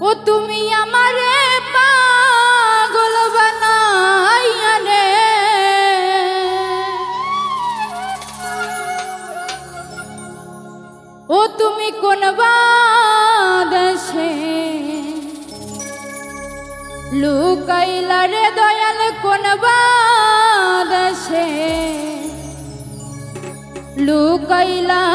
ও তুমি আমারে পাগল বানাইয়া ও তুমি কোন বাদেশে লুকাইলা রে দয়াল, কোন বাদেশে লুকাইলা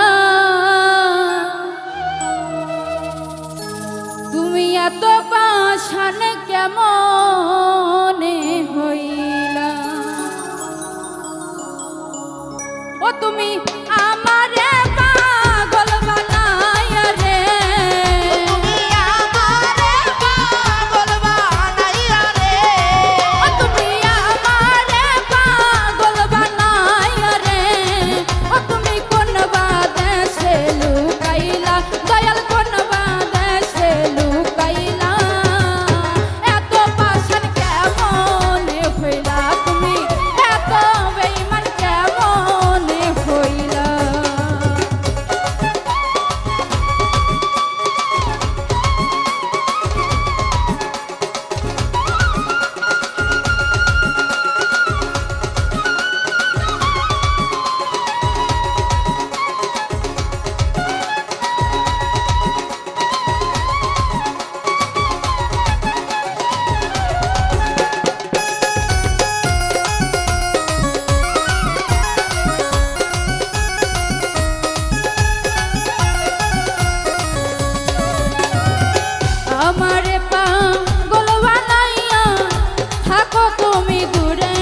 থাকো তুমি দূরে